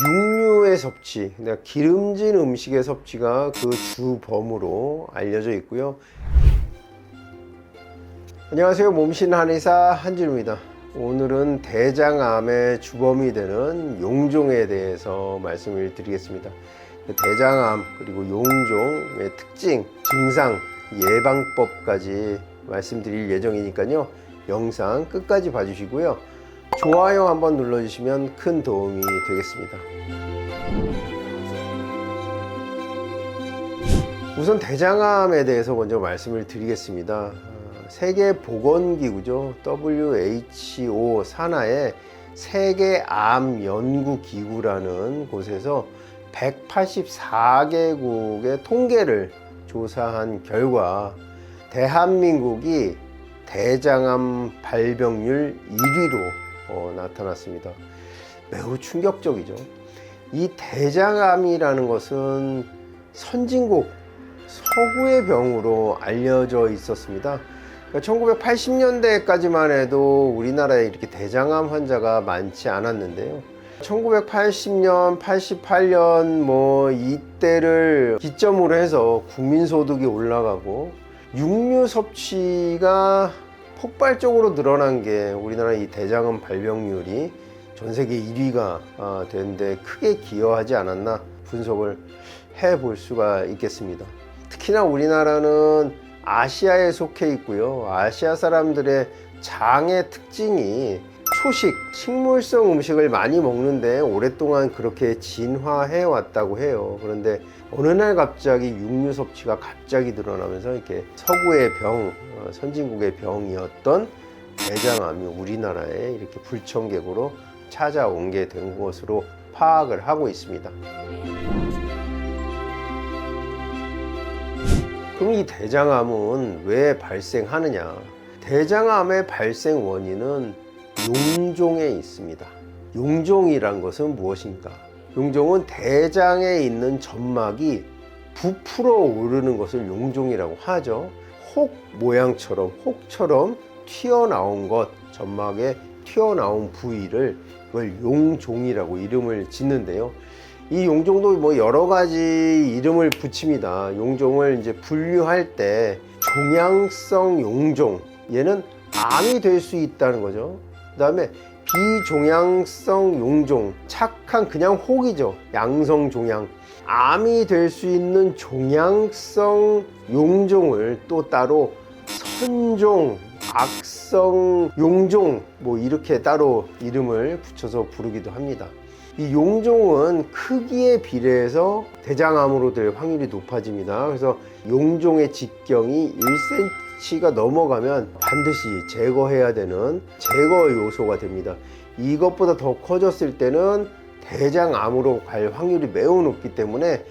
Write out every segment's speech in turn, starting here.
육류의 섭취, 그러니까 기름진 음식의 섭취가 그 주범으로 알려져 있고요. 안녕하세요. 몸신 한의사 한진우입니다. 오늘은 대장암의 주범이 되는 용종에 대해서 말씀을 드리겠습니다. 대장암 그리고 용종의 특징, 증상, 예방법까지 말씀드릴 예정이니까요. 영상 끝까지 봐주시고요. 좋아요 한번 눌러주시면 큰 도움이 되겠습니다. 우선 대장암에 대해서 먼저 말씀을 드리겠습니다. 아, 세계 보건기구죠. WHO 산하의 세계 암 연구 기구라는 곳에서 184개국의 통계를 조사한 결과 대한민국이 대장암 발병률 1위로 어, 나타났습니다. 매우 충격적이죠. 이 대장암이라는 것은 선진국 서구의 병으로 알려져 있었습니다. 1980년대까지만 해도 우리나라에 이렇게 대장암 환자가 많지 않았는데요. 1980년, 88년 뭐 이때를 기점으로 해서 국민 소득이 올라가고 육류 섭취가 폭발적으로 늘어난 게 우리나라 이 대장암 발병률이 전 세계 1위가 되는데 크게 기여하지 않았나 분석을 해 볼 수가 있겠습니다. 특히나 우리나라는 아시아에 속해 있고요. 아시아 사람들의 장의 특징이 초식, 식물성 음식을 많이 먹는데 오랫동안 그렇게 진화해 왔다고 해요. 그런데 어느 날 갑자기 육류 섭취가 갑자기 늘어나면서 이렇게 서구의 병, 어, 선진국의 병이었던 대장암이 우리나라에 이렇게 불청객으로 찾아온 게 된 것으로 파악을 하고 있습니다. 그럼 이 대장암은 왜 발생하느냐? 대장암의 발생 원인은 용종에 있습니다. 용종이란 것은 무엇입니까? 용종은 대장에 있는 점막이 부풀어 오르는 것을 용종이라고 하죠. 혹 모양처럼, 혹처럼 튀어나온 것, 점막에 튀어나온 부위를 그걸 용종이라고 이름을 짓는데요. 이 용종도 뭐 여러 가지 이름을 붙입니다. 용종을 이제 분류할 때 종양성 용종, 얘는 암이 될 수 있다는 거죠. 그 다음에 비종양성 용종, 착한 그냥 혹이죠. 양성 종양. 암이 될 수 있는 종양성 용종을 또 따로 선종, 악성 용종 뭐 이렇게 따로 이름을 붙여서 부르기도 합니다. 이 용종은 크기에 비례해서 대장암으로 될 확률이 높아집니다. 그래서 용종의 직경이 1cm 가 넘어가면 반드시 제거해야 되는 제거 요소가 됩니다. 이것보다 더 커졌을 때는 대장암으로 갈 확률이 매우 높기 때문에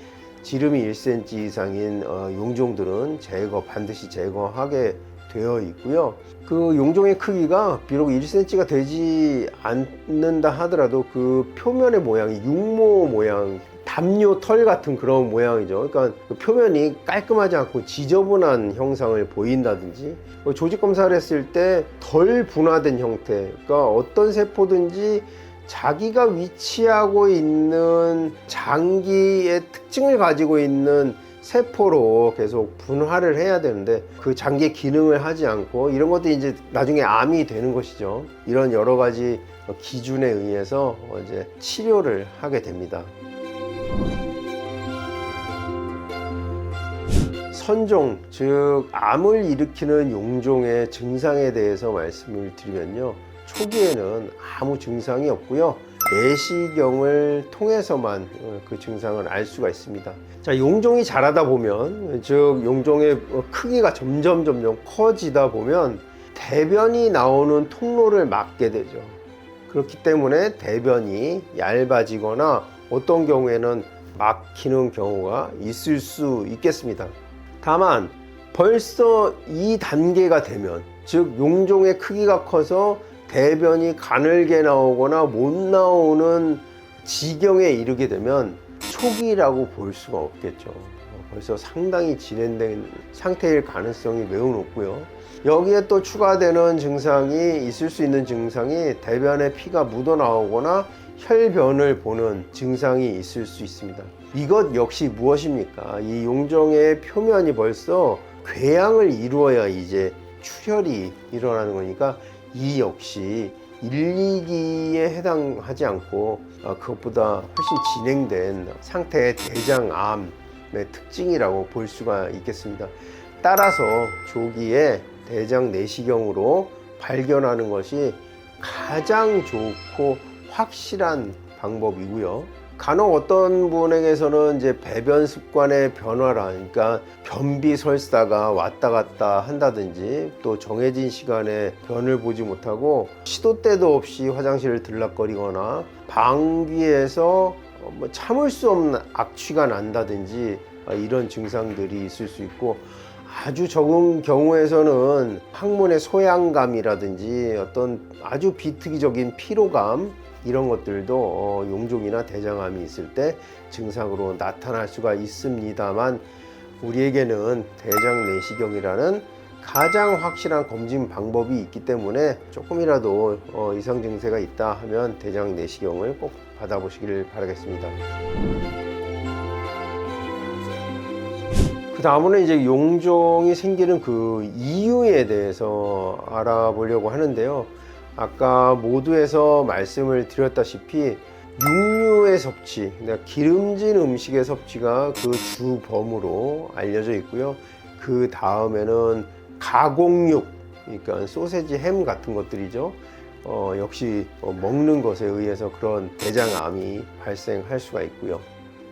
지름이 1cm 이상인 어, 용종들은 제거 반드시 제거하게 되어 있고요. 그 용종의 크기가 비록 1cm가 되지 않는다 하더라도 그 표면의 모양이 육모 모양, 담요 털 같은 그런 모양이죠. 그러니까 그 표면이 깔끔하지 않고 지저분한 형상을 보인다든지 뭐 조직 검사를 했을 때 덜 분화된 형태, 그러니까 어떤 세포든지 자기가 위치하고 있는 장기의 특징을 가지고 있는 세포로 계속 분화를 해야 되는데 그 장기의 기능을 하지 않고 이런 것들이 이제 나중에 암이 되는 것이죠. 이런 여러 가지 기준에 의해서 이제 치료를 하게 됩니다. 선종, 즉 암을 일으키는 용종의 증상에 대해서 말씀을 드리면요. 초기에는 아무 증상이 없고요. 내시경을 통해서만 그 증상을 알 수가 있습니다. 자, 용종이 자라다 보면, 즉, 용종의 크기가 점점 점점 커지다 보면 대변이 나오는 통로를 막게 되죠. 그렇기 때문에 대변이 얇아지거나 어떤 경우에는 막히는 경우가 있을 수 있겠습니다. 다만, 벌써 이 단계가 되면, 즉, 용종의 크기가 커서 대변이 가늘게 나오거나 못 나오는 지경에 이르게 되면 초기라고 볼 수가 없겠죠. 벌써 상당히 진행된 상태일 가능성이 매우 높고요. 여기에 또 추가되는 증상이 있을 수 있는 증상이 대변에 피가 묻어 나오거나 혈변을 보는 증상이 있을 수 있습니다. 이것 역시 무엇입니까? 이 용종의 표면이 벌써 궤양을 이루어야 이제 출혈이 일어나는 거니까 이 역시 1, 2기에 해당하지 않고 아, 그것보다 훨씬 진행된 상태의 대장암의 특징이라고 볼 수가 있겠습니다. 따라서 조기에 대장 내시경으로 발견하는 것이 가장 좋고 확실한 방법이고요. 간혹 어떤 분에게서는 이제 배변 습관의 변화라, 그러니까 변비 설사가 왔다 갔다 한다든지 또 정해진 시간에 변을 보지 못하고 시도 때도 없이 화장실을 들락거리거나 방귀에서 어, 뭐 참을 수 없는 악취가 난다든지 아, 이런 증상들이 있을 수 있고 아주 적은 경우에서는 항문의 소양감이라든지 어떤 아주 비특이적인 피로감 이런 것들도 어, 용종이나 대장암이 있을 때 증상으로 나타날 수가 있습니다만 우리에게는 대장 내시경이라는 가장 확실한 검진 방법이 있기 때문에 조금이라도 어, 이상 증세가 있다 하면 대장 내시경을 꼭 받아보시기를 바라겠습니다. 그 다음으로는 이제 용종이 생기는 그 이유에 대해서 알아보려고 하는데요. 아까 모두에서 말씀을 드렸다시피 육류의 섭취, 그러니까 기름진 음식의 섭취가 그 주범으로 알려져 있고요. 그 다음에는 가공육, 그러니까 소세지, 햄 같은 것들이죠. 어, 역시 어, 먹는 것에 의해서 그런 대장암이 발생할 수가 있고요.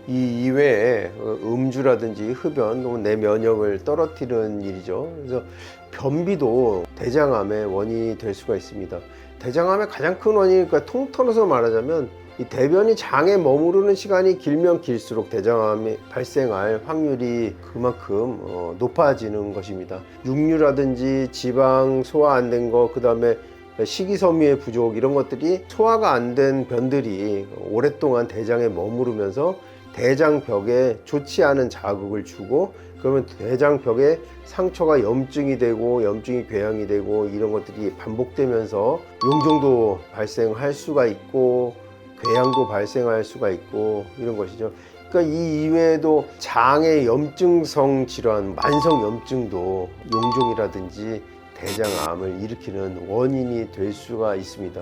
이 이외에 어, 음주라든지 흡연 또는 내 면역을 떨어뜨리는 일이죠. 그래서 변비도 대장암의 원인이 될 수가 있습니다. 대장암의 가장 큰 원인이 니까 통 털어서 말하자면 이 대변이 장에 머무르는 시간이 길면 길수록 대장암이 발생할 확률이 그만큼 어, 높아지는 것입니다. 육류라든지 지방 소화 안 된 거, 그 다음에 식이섬유의 부족 이런 것들이 소화가 안 된 변들이 오랫동안 대장에 머무르면서 대장벽에 좋지 않은 자극을 주고 그러면 대장벽에 상처가 염증이 되고 염증이 궤양이 되고 이런 것들이 반복되면서 용종도 발생할 수가 있고 궤양도 발생할 수가 있고 이런 것이죠. 그러니까 이 이외에도 장의 염증성 질환, 만성 염증도 용종이라든지 대장암을 일으키는 원인이 될 수가 있습니다.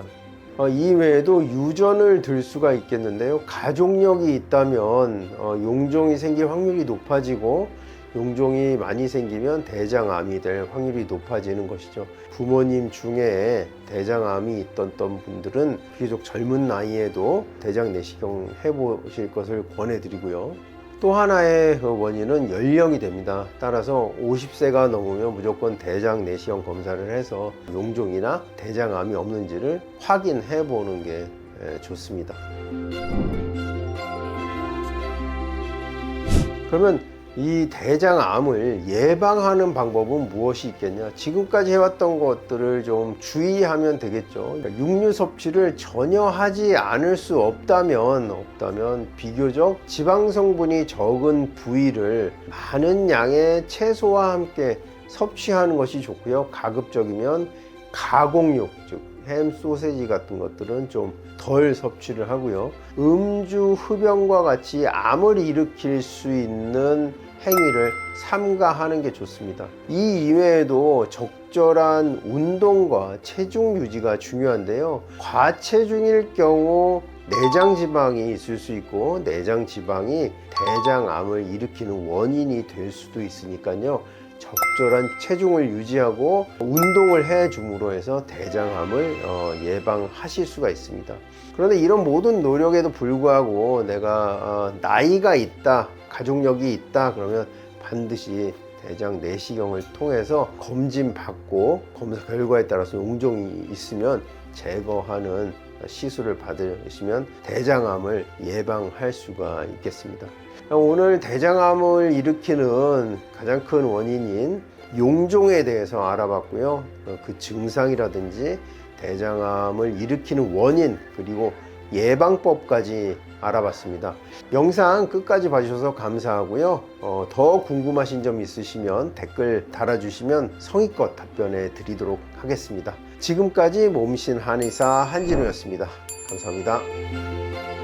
어, 이외에도 유전을 들 수가 있겠는데요. 가족력이 있다면 어, 용종이 생길 확률이 높아지고 용종이 많이 생기면 대장암이 될 확률이 높아지는 것이죠. 부모님 중에 대장암이 있던 분들은 비교적 젊은 나이에도 대장 내시경 해보실 것을 권해드리고요. 또 하나의 그 원인은 연령이 됩니다. 따라서 50세가 넘으면 무조건 대장 내시경 검사를 해서 용종이나 대장암이 없는지를 확인해 보는 게 에, 좋습니다. 그러면 이 대장암을 예방하는 방법은 무엇이 있겠냐? 지금까지 해왔던 것들을 좀 주의하면 되겠죠. 그러니까 육류 섭취를 전혀 하지 않을 수 없다면, 없다면 비교적 지방 성분이 적은 부위를 많은 양의 채소와 함께 섭취하는 것이 좋고요. 가급적이면 가공육, 즉 햄, 소세지 같은 것들은 좀 덜 섭취를 하고요. 음주, 흡연과 같이 암을 일으킬 수 있는 행위를 삼가하는 게 좋습니다. 이 이외에도 적절한 운동과 체중 유지가 중요한데요. 과체중일 경우 내장 지방이 있을 수 있고 내장 지방이 대장암을 일으키는 원인이 될 수도 있으니까요. 적절한 체중을 유지하고 운동을 해 줌으로 해서 대장암을 어, 예방하실 수가 있습니다. 그런데 이런 모든 노력에도 불구하고 내가 어, 나이가 있다, 가족력이 있다 그러면 반드시 대장 내시경을 통해서 검진 받고 검사 결과에 따라서 용종이 있으면 제거하는 시술을 받으시면 대장암을 예방할 수가 있겠습니다. 오늘 대장암을 일으키는 가장 큰 원인인 용종에 대해서 알아봤고요. 그 증상이라든지 대장암을 일으키는 원인 그리고 예방법까지 알아봤습니다. 영상 끝까지 봐주셔서 감사하고요. 어, 더 궁금하신 점 있으시면 댓글 달아주시면 성의껏 답변해 드리도록 하겠습니다. 지금까지 몸신 한의사 한진우였습니다. 감사합니다.